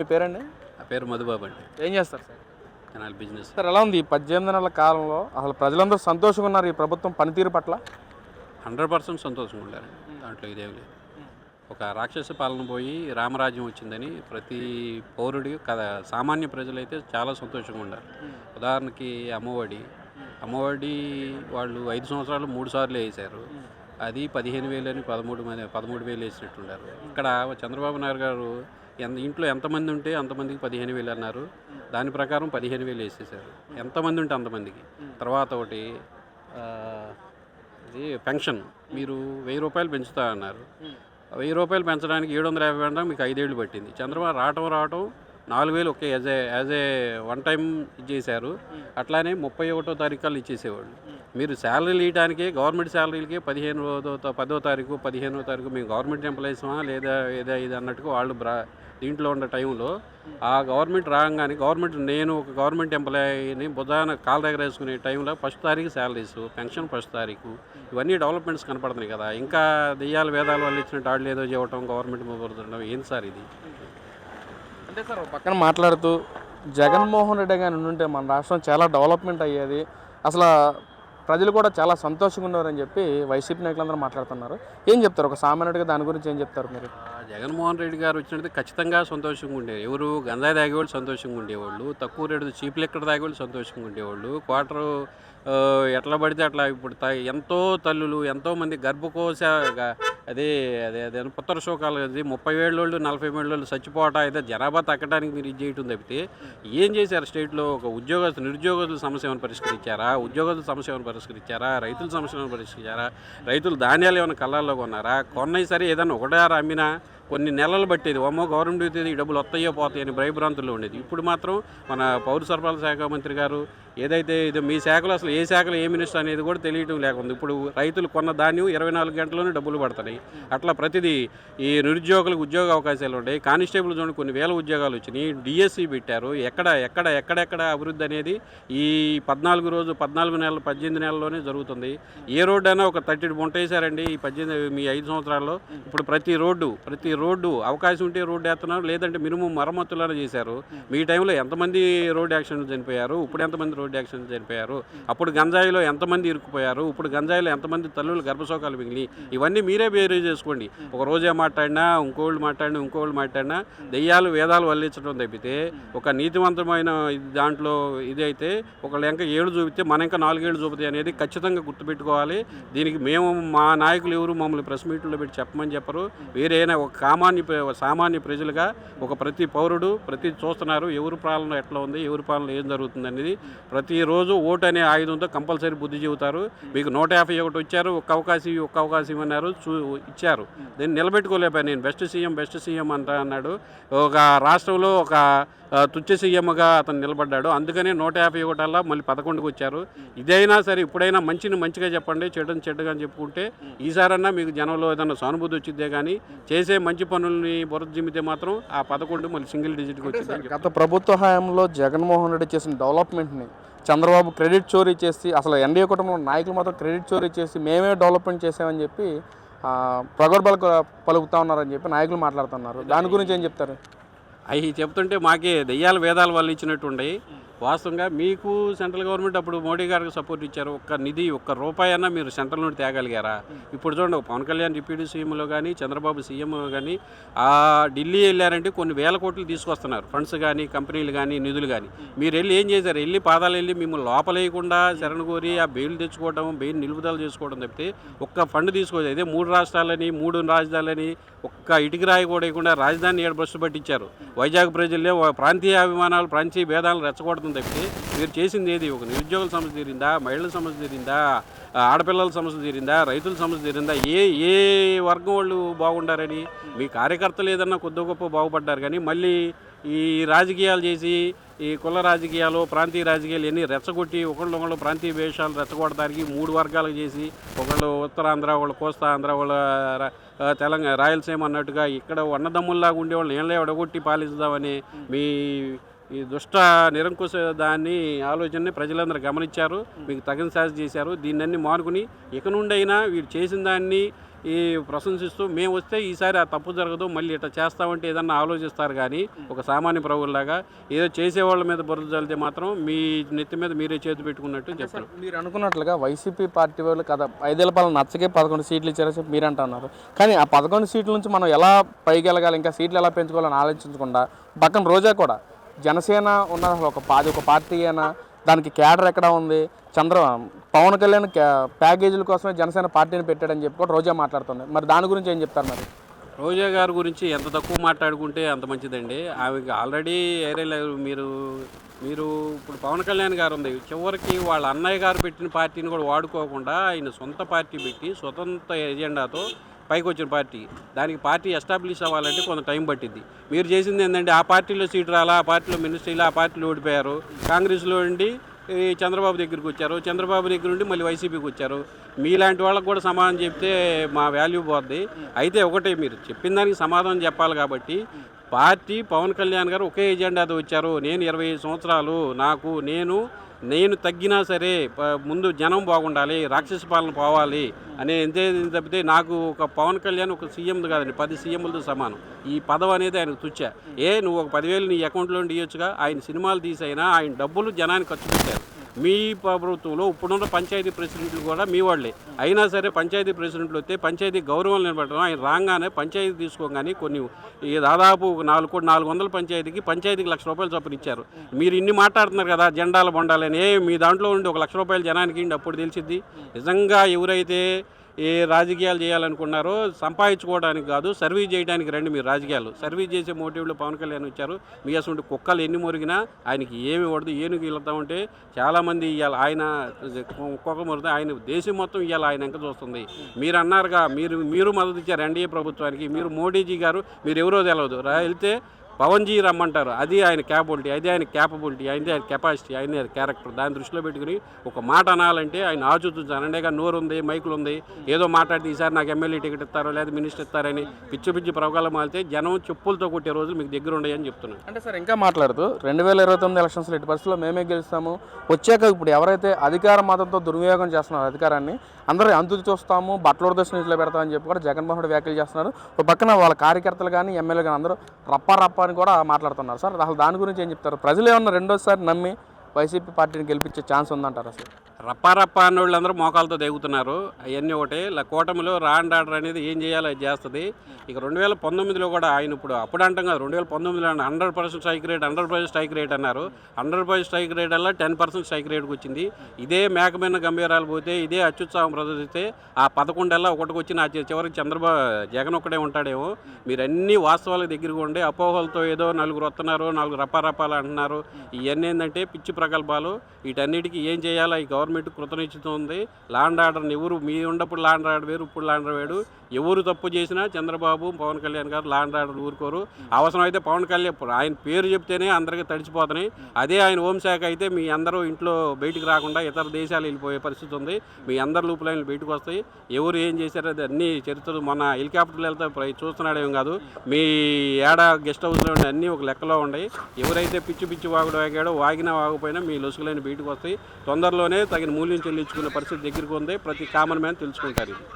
మీ పేరండి? నా పేరు మధుబాబు అండి. ఏం చేస్తారు సార్? Canal business. సార్ ఎలా ఉంది ఈ పద్దెనిమిది నెలల కాలంలో? అసలు ప్రజలందరూ సంతోషంగా ఉన్నారు ఈ ప్రభుత్వం పనితీరు పట్ల? హండ్రెడ్ పర్సెంట్ సంతోషంగా ఉండాలి. దాంట్లో ఇదేం లేదు. ఒక రాక్షస పాలన పోయి రామరాజ్యం వచ్చిందని ప్రతి పౌరుడి కథ సామాన్య ప్రజలైతే చాలా సంతోషంగా ఉండాలి. ఉదాహరణకి అమ్మఒడి. అమ్మఒడి వాళ్ళు ఐదు సంవత్సరాలు మూడు సార్లు వేసారు. అది పదిహేను వేలు అని పదమూడు మంది పదమూడు వేలు వేసినట్టున్నారు ఇక్కడ చంద్రబాబు నాయుడు గారు ఎంత ఇంట్లో ఎంతమంది ఉంటే అంతమందికి పదిహేను వేలు అన్నారు. దాని ప్రకారం పదిహేను వేలు వేసేసారు. ఎంతమంది ఉంటే అంతమందికి. తర్వాత ఒకటి ఇది పెన్షన్. మీరు వెయ్యి రూపాయలు పెంచుతా అన్నారు. వెయ్యి రూపాయలు పెంచడానికి ఏడు వందల యాభై వెంట మీకు ఐదేళ్ళు పట్టింది. చంద్రబాబు రావటం రావటం నాలుగు వేలు ఒకే as a as a one time ఇచ్చేసారు అట్లానే ముప్పై ఒకటో తారీఖు ఇచ్చేసేవాళ్ళు. మీరు శాలరీలు ఇవ్వడానికి గవర్నమెంట్ శాలరీలకి పదిహేను పదో తారీఖు పదిహేనో తారీఖు మేము గవర్నమెంట్ ఎంప్లాయీసమా లేదా ఏదో ఇది అన్నట్టుగా వాళ్ళు బ్రా దీంట్లో ఉన్న టైంలో ఆ గవర్నమెంట్ రాగానే గవర్నమెంట్ నేను ఒక గవర్నమెంట్ ఎంప్లాయీని బుధాన కాల దగ్గర వేసుకునే టైంలో ఫస్ట్ తారీఖు శాలరీస్ పెన్షన్ ఫస్ట్ తారీఖు ఇవన్నీ డెవలప్మెంట్స్ కనపడుతున్నాయి కదా. ఇంకా దెయ్యాలు వేదాలు వాళ్ళు ఇచ్చినట్టు వాళ్ళు ఏదో చేయటం గవర్నమెంట్ మొదలుతుండడం ఏంటి సార్ ఇది? అంటే సార్ పక్కన మాట్లాడుతూ జగన్మోహన్ రెడ్డి గారు ఉంటే మన రాష్ట్రం చాలా డెవలప్మెంట్ అయ్యేది. అసలు ప్రజలు కూడా చాలా సంతోషంగా ఉన్నారని చెప్పి వైసీపీ నాయకులందరూ మాట్లాడుతున్నారు. ఏం చెప్తారు? ఒక సామాన్యుడిగా దాని గురించి ఏం చెప్తారు మీరు? జగన్మోహన్ రెడ్డి గారు వచ్చినట్టు ఖచ్చితంగా సంతోషంగా ఉండేది. ఎవరు గంజాయి తాగేవాళ్ళు సంతోషంగా ఉండేవాళ్ళు తక్కువ రేటు చీప్ లెక్కర్ తాగేవాళ్ళు సంతోషంగా ఉండేవాళ్ళు క్వార్టర్ ఎట్లా పడితే అట్లా ఇప్పుడు త ఎంతో తల్లులు ఎంతోమంది గర్భకోశ అదే అదే అదే పుత్ర శోకాలు అది ముప్పై ఏళ్ళోళ్ళు నలభై ఏళ్ళోళ్ళు చచ్చిపోవటం అయితే జనాభా తగ్గడానికి మీరు ఇది చేయటం తప్పితే ఏం చేశారు స్టేట్లో? ఒక ఉద్యోగస్తులు నిరుద్యోగుల సమస్య ఏమైనా పరిష్కరించారా? ఉద్యోగస్తుల సమస్య ఏమైనా పరిష్కరించారా? రైతుల సమస్య ఏమైనా పరిష్కరించారా? రైతులు ధాన్యాలు ఏమైనా కళ్ళల్లో కొన్నారా? కొన్నాయి సరే ఏదైనా ఒకటారు అమ్మినా కొన్ని నెలలు పట్టేది. అమ్మో గవర్నమెంట్ ఈ డబ్బులు వస్తాయో పోతాయని భయభ్రాంతుల్లో ఉండేది. ఇప్పుడు మాత్రం మన పౌర సరఫరాల శాఖ మంత్రి గారు ఏదైతే ఇది మీ శాఖలో అసలు ఏ శాఖలో ఏ మినిస్టర్ అనేది కూడా తెలియటం లేకుండా ఇప్పుడు రైతులు కొన్న ధాన్యం ఇరవై నాలుగు గంటల్లోనే డబ్బులు పడతాయి అట్లా ప్రతిదీ ఈ నిరుద్యోగులకు ఉద్యోగ అవకాశాలు ఉంటాయి. కానిస్టేబుల్ జోన్ కొన్ని వేల ఉద్యోగాలు వచ్చినాయి. డిఎస్సి పెట్టారు. ఎక్కడ ఎక్కడ ఎక్కడెక్కడ అభివృద్ధి అనేది ఈ పద్నాలుగు రోజు పద్నాలుగు నెలలు పద్దెనిమిది నెలల్లోనే జరుగుతుంది. ఏ రోడ్డు అయినా ఒక థర్టీ గుంట ఈ పద్దెనిమిది మీ ఐదు సంవత్సరాల్లో. ఇప్పుడు ప్రతి రోడ్డు ప్రతి రోడ్డు అవకాశం ఉంటే రోడ్డు వేస్తున్నారు. లేదంటే మినిమం మరమ్మతులను చేశారు. మీ టైంలో ఎంతమంది రోడ్ యాక్సిడెంట్ చనిపోయారు? ఇప్పుడు ఎంతమంది రోడ్ యాక్సిడెంట్ చనిపోయారు అప్పుడు గంజాయిలో ఎంతమంది ఇరుక్కుపోయారు? ఇప్పుడు గంజాయిలో ఎంతమంది తల్లులు గర్భశోకాలు మిగిలి ఇవన్నీ మీరే బేరీ చేసుకోండి. ఒక రోజే మాట్లాడినా ఇంకోళ్ళు మాట్లాడినా ఇంకోళ్ళు మాట్లాడినా దెయ్యాలు వేదాలు వల్లించడం తప్పితే ఒక నీతివంతమైన దాంట్లో ఇది అయితే ఒకళ్ళు ఇంకా ఏడు చూపితే మన ఇంకా నాలుగేళ్ళు చూపుతాయి అనేది ఖచ్చితంగా గుర్తుపెట్టుకోవాలి. దీనికి మేము మా నాయకులు ఎవరు మమ్మల్ని ప్రెస్ మీట్లో పెట్టి చెప్పమని చెప్పరు. వేరేనా ఒక సామాన్య సామాన్య ప్రజలుగా ఒక ప్రతి పౌరుడు ప్రతి చూస్తున్నారు. ఎవరు పాలన ఎట్లా ఉంది? ఎవరి పాలన ఏం జరుగుతుంది అనేది ప్రతిరోజు ఓటు అనే ఆయుధంతో కంపల్సరీ బుద్ధి చెబుతారు. మీకు నూట యాభై ఒకటి వచ్చారు ఒక్క అవకాశం ఒక్క అవకాశం ఇవ్వన్నారు చూ ఇచ్చారు. దీన్ని నిలబెట్టుకోలేకపోయాను నేను. బెస్ట్ సీఎం బెస్ట్ సీఎం అంట అన్నాడు. ఒక రాష్ట్రంలో ఒక తుచ్చ సీఎంగా అతను నిలబడ్డాడు. అందుకనే నూట యాభై ఒకటల్లా మళ్ళీ పదకొండుకు వచ్చారు. ఇదైనా సరే ఇప్పుడైనా మంచిని మంచిగా చెప్పండి చెడుని చెడ్డగా అని చెప్పుకుంటే ఈసారన్నా మీకు జనంలో ఏదైనా సానుభూతి వచ్చిద్దే కానీ చేసే మంచి పనుల్ని బురద జిమ్మితే మాత్రం ఆ పదకొండు మళ్ళీ సింగిల్ డిజిట్కి వచ్చింది గత ప్రభుత్వ హయాంలో జగన్మోహన్ రెడ్డి చేసిన డెవలప్మెంట్ని చంద్రబాబు క్రెడిట్ చోరీ చేసి అసలు ఎన్డీఏ కుటుంబంలో నాయకులు మాత్రం క్రెడిట్ చోరీ చేసి మేమే డెవలప్మెంట్ చేసామని చెప్పి ప్రగర్భాలు పలుకుతా ఉన్నారని చెప్పి నాయకులు మాట్లాడుతున్నారు. దాని గురించి ఏం చెప్తారు? అవి చెప్తుంటే మాకే దెయ్యాల వేదాలు వాళ్ళు ఇచ్చినట్టు వాస్తవంగా మీకు సెంట్రల్ గవర్నమెంట్ అప్పుడు మోడీ గారికి సపోర్ట్ ఇచ్చారు. ఒక్క నిధి ఒక్క రూపాయి అన్నా మీరు సెంట్రల్ నుండి తేగలిగారా? ఇప్పుడు చూడండి పవన్ కళ్యాణ్ డిప్యూటీ సీఎంలో కానీ చంద్రబాబు సీఎంలో కానీ ఆ ఢిల్లీ వెళ్ళారంటే కొన్ని వేల కోట్లు తీసుకొస్తున్నారు. ఫండ్స్ కానీ కంపెనీలు కానీ నిధులు కానీ మీరు వెళ్ళి ఏం చేశారు? వెళ్ళి పాదాలు వెళ్ళి మిమ్మల్ని లోపలేయకుండా శరణ్ కోరి ఆ బెయిల్ తెచ్చుకోవడం బెయిల్ నిలుపుదల చేసుకోవడం తప్పితే ఒక్క ఫండ్ తీసుకోవచ్చు అదే మూడు రాష్ట్రాలని మూడు రాజధానులని ఒక్క ఇటుకి రాయి కూడా రాజధాని ఏడు బస్సు పట్టించారు. వైజాగ్ ప్రజల్లో ప్రాంతీయ అభిమానాలు ప్రాంతీయ భేదాలు రెచ్చగొడతాం తప్పితే మీరు చేసింది ఏది? ఒక నిరుద్యోగుల సమస్య తీరిందా? మహిళల సమస్య తీరిందా? ఆడపిల్లల సమస్య తీరిందా? రైతుల సమస్య తీరిందా? ఏ ఏ వర్గం వాళ్ళు బాగుండారని? మీ కార్యకర్తలు ఏదన్నా కొద్ది గొప్ప బాగుపడ్డారు కానీ మళ్ళీ ఈ రాజకీయాలు చేసి ఈ కుల రాజకీయాలు ప్రాంతీయ రాజకీయాలు ఎన్ని రెచ్చగొట్టి ఒకళ్ళు ఒకళ్ళు ప్రాంతీయ వేషాలు రెచ్చగొట్టడానికి మూడు వర్గాలు చేసి ఒకళ్ళు ఉత్తరాంధ్ర వాళ్ళు కోస్తా ఆంధ్ర వాళ్ళ తెలంగాణ రాయలసీమ అన్నట్టుగా ఇక్కడ అన్నదమ్ముల్లాగా ఉండేవాళ్ళు ఏళ్ళే ఎడగొట్టి పాలిస్తామని మీ ఈ దుష్ట నిరంకుశ దాన్ని ఆలోచనని ప్రజలందరూ గమనించారు. మీకు తగిన సాధ చేశారు. దీన్నన్ని మానుకుని ఇక నుండైనా వీరు చేసిన దాన్ని ఈ ప్రశంసిస్తూ మేము వస్తే ఈసారి ఆ తప్పు జరగదు మళ్ళీ ఇట్లా చేస్తామంటే ఏదన్నా ఆలోచిస్తారు కానీ ఒక సామాన్య ప్రభువులాగా ఏదో చేసేవాళ్ళ మీద బురద చల్లితే మాత్రం మీ నెత్తి మీద మీరే చేతి పెట్టుకున్నట్టు చెప్తారు. మీరు అనుకున్నట్లుగా వైసీపీ పార్టీ వాళ్ళు కదా ఐదేళ్ళ పాలన నచ్చకే పదకొండు సీట్లు ఇచ్చారని చెప్పి మీరు అంటున్నారు కానీ ఆ పదకొండు సీట్ల నుంచి మనం ఎలా పైకి వెళ్ళగాలి ఇంకా సీట్లు ఎలా పెంచుకోవాలని ఆలోచించకుండా పక్కన రోజా కూడా జనసేన ఉన్న అసలు ఒక పాది ఒక పార్టీ అయినా దానికి క్యాడర్ ఎక్కడ ఉంది? చంద్ర పవన్ కళ్యాణ్ క్యా- ప్యాకేజీల కోసమే జనసేన పార్టీని పెట్టాడని చెప్పి కూడా రోజా మాట్లాడుతుంది. మరి దాని గురించి ఏం చెప్తారు మరి? రోజా గారి గురించి ఎంత తక్కువ మాట్లాడుకుంటే అంత మంచిదండి. ఆమెకి ఆల్రెడీ ఏరే మీరు మీరు ఇప్పుడు పవన్ కళ్యాణ్ గారు ఉంది. చివరికి వాళ్ళ అన్నయ్య గారు పెట్టిన పార్టీని కూడా వాడుకోకుండా ఆయన సొంత పార్టీ పెట్టి స్వతంత్ర ఎజెండాతో పైకి వచ్చిన పార్టీ. దానికి పార్టీ ఎస్టాబ్లిష్ అవ్వాలంటే కొంత టైం పట్టింది మీరు చేసింది ఏంటంటే ఆ పార్టీలో సీటు రాలా ఆ పార్టీలో మినిస్ట్రీలో ఆ పార్టీలో ఓడిపోయారు. కాంగ్రెస్లో ఉండి చంద్రబాబు దగ్గరికి వచ్చారు. చంద్రబాబు దగ్గర నుండి మళ్ళీ వైసీపీకి వచ్చారు. మీలాంటి వాళ్ళకి కూడా సమాధానం చెప్తే మా వాల్యూ పోద్ది. అయితే ఒకటే మీరు చెప్పిన దానికి సమాధానం చెప్పాలి కాబట్టి పార్టీ పవన్ కళ్యాణ్ గారు ఒకే ఎజెండాతో వచ్చారు. నేను ఇరవై ఐదు సంవత్సరాలు నాకు నేను నేను తగ్గినా సరే ముందు జనం బాగుండాలి రాక్షస పాలన పోవాలి అనే ఎంతే తప్పితే నాకు ఒక పవన్ కళ్యాణ్ ఒక సీఎం కాదండి పది సీఎంలతో సమానం. ఈ పదవి అనేది ఆయనకు తుచ్చా. ఏ నువ్వు ఒక పదివేలు నీ అకౌంట్లో ఇవ్వచ్చుగా ఆయన సినిమాలు తీసైనా ఆయన డబ్బులు జనానికి ఖర్చు పెట్టారు. మీ ప్రభుత్వంలో ఇప్పుడున్న పంచాయతీ ప్రెసిడెంట్లు కూడా మీ వాళ్ళే. అయినా సరే పంచాయతీ ప్రెసిడెంట్లు వస్తే పంచాయతీ గౌరవం నిలబెట్టడం ఆయన రాగానే పంచాయతీ తీసుకోగానే కొన్ని ఈ దాదాపు నాలుగు కోటి నాలుగు వందల పంచాయతీకి పంచాయతీకి లక్ష రూపాయలు చొప్పున ఇచ్చారు. మీరు ఇన్ని మాట్లాడుతున్నారు కదా జెండాలు బొండాలని. ఏ మీ దాంట్లో ఉండి ఒక లక్ష రూపాయలు జనానికి అప్పుడు తెలిసిద్ది. నిజంగా ఎవరైతే ఏ రాజకీయాలు చేయాలనుకున్నారో సంపాదించుకోవడానికి కాదు సర్వీస్ చేయడానికి రండి మీరు రాజకీయాలు. సర్వీస్ చేసే మోటివ్లో పవన్ కళ్యాణ్ వచ్చారు. మీ అసలు కుక్కలు ఎన్ని మురిగినా ఆయనకి ఏమి పడదు ఏనుగు వెళ్తామంటే చాలామంది ఇవాళ ఆయన కుక్క మురితే ఆయన దేశం మొత్తం ఇవాళ ఆయన ఎంక చూస్తుంది. మీరు అన్నారుగా మీరు మీరు మద్దతు ఇచ్చారు ఎన్డీఏ ప్రభుత్వానికి మీరు మోడీజీ గారు మీరు ఎవరో తెలియదు రా వెళ్తే పవన్ జీ రమ్మంటారు. అది ఆయన క్యాపబిలిటీ అది ఆయన క్యాపబిలిటీ అయింది ఆయన కెపాసిటీ అయింది ఆయన క్యారెక్టర్ దాన్ని దృష్టిలో పెట్టుకుని ఒక మాట అనాలంటే ఆయన ఆచూతుంచాను అండేగా నోరు ఉంది మైకులు ఉంది. ఏదో మాట్లాడితే ఈసారి నాకు ఎమ్మెల్యే టికెట్ ఇస్తారో లేదా మినిస్టర్ ఇస్తారని పిచ్చి పిచ్చి ప్రవకాలం మాలితే జనం చెప్పులతో కొట్టే రోజులు మీకు దగ్గర ఉన్నాయని చెప్తున్నాను. అంటే సార్ ఇంకా మాట్లాడుతూ రెండు వేల ఇరవై తొమ్మిది ఎలక్షన్స్లో ఎట్టి పరిస్థితుల్లో మేమే గెలుస్తాము. వచ్చాక ఇప్పుడు ఎవరైతే అధికార మతంతో దుర్వినియోగం చేస్తున్నారు అధికారాన్ని అందరూ అంతు చూస్తాము బట్టల దర్శనం నీటిలో పెడతామని చెప్పి కూడా జగన్మోహన్ రెడ్డి వ్యాఖ్యలు చేస్తున్నారు. ఒక పక్కన వాళ్ళ కార్యకర్తలు కానీ ఎమ్మెల్యే కానీ అందరూ రప్ప రప్ప అని కూడా మాట్లాడుతున్నారు సార్. అసలు దాని గురించి ఏం చెప్తారు? ప్రజలు ఏమన్నా రెండోసారి నమ్మి వైసీపీ పార్టీని గెలిపించే ఛాన్స్ ఉందంటారు అసలు రప్పారప్ప రప్పా అన్న వాళ్ళందరూ మోకాలతో దిగుతున్నారు. అవన్నీ ఒకటే. ఇలా కూటమిలో రాండ్ ఆర్డర్ అనేది ఏం చేయాలో అది చేస్తుంది. ఇక రెండు వేల పంతొమ్మిదిలో కూడా ఆయన ఇప్పుడు అప్పుడు అంటాం కదా రెండు వేల పంతొమ్మిదిలో hundred percent strike rate hundred percent strike rate అన్నారు. హండ్రెడ్ పర్సెంట్ స్ట్రైక్ రేట్ వల్ల టెన్ పర్సెంట్ స్ట్రైక్ రేట్కి వచ్చింది. ఇదే మేకమైన గంభీరాలు పోతే ఇదే అత్యుత్సాహం ప్రదర్శిస్తే ఆ పదకొండల్లా ఒకటికి వచ్చి నా చి- చివరికి చంద్రబాబు జగన్ ఒక్కడే ఉంటాడేమో. మీరు అన్ని వాస్తవాలకు దగ్గరగా ఉండి అపోహలతో ఏదో నలుగురు వస్తున్నారు నాలుగు రప్పారప్పాలు అంటున్నారు. ఇవన్నీ ఏంటంటే పిచ్చి ప్రకల్పాలు వీటన్నిటికీ ఏం చేయాలో ఈ గవర్నమెంట్ గవర్నమెంట్ ఉంది. లాండ్ ఆర్డర్ని ఎవరు మీ ఉండప్పుడు ల్యాండ్ ఆర్డర్ వేరు ఇప్పుడు లాండ్ వేడు ఎవరు తప్పు చేసినా చంద్రబాబు పవన్ కళ్యాణ్ గారు ల్యాండ్ ఆర్డర్ ఊరుకోరు. అవసరం అయితే పవన్ కళ్యాణ్ ఆయన పేరు చెప్తేనే అందరికీ తడిచిపోతున్నాయి. అదే ఆయన హోంశాఖ అయితే మీ అందరూ ఇంట్లో బయటికి రాకుండా ఇతర దేశాలు వెళ్ళిపోయే పరిస్థితి ఉంది. మీ అందరు లూపు లైన్లు బయటకు వస్తాయి. ఎవరు ఏం చేశారో అది అన్ని చరిత్రలు మన హెలికాప్టర్లు వెళ్తే చూస్తున్నాడేం కాదు. మీ ఏడ గెస్ట్ హౌస్లో ఉండే అన్నీ ఒక లెక్కలో ఉన్నాయి. ఎవరైతే పిచ్చి పిచ్చి వాగుడు వాగాడో వాగినా వాగపోయినా మీ లొసుగులైన బయటకు వస్తాయి. తొందరలోనే తగిన మూల్యం చెల్లించుకునే పరిస్థితి దగ్గరికి ఉంది. ప్రతి కామన్ మ్యాన్ తెలుసుకుంటారు ఇది.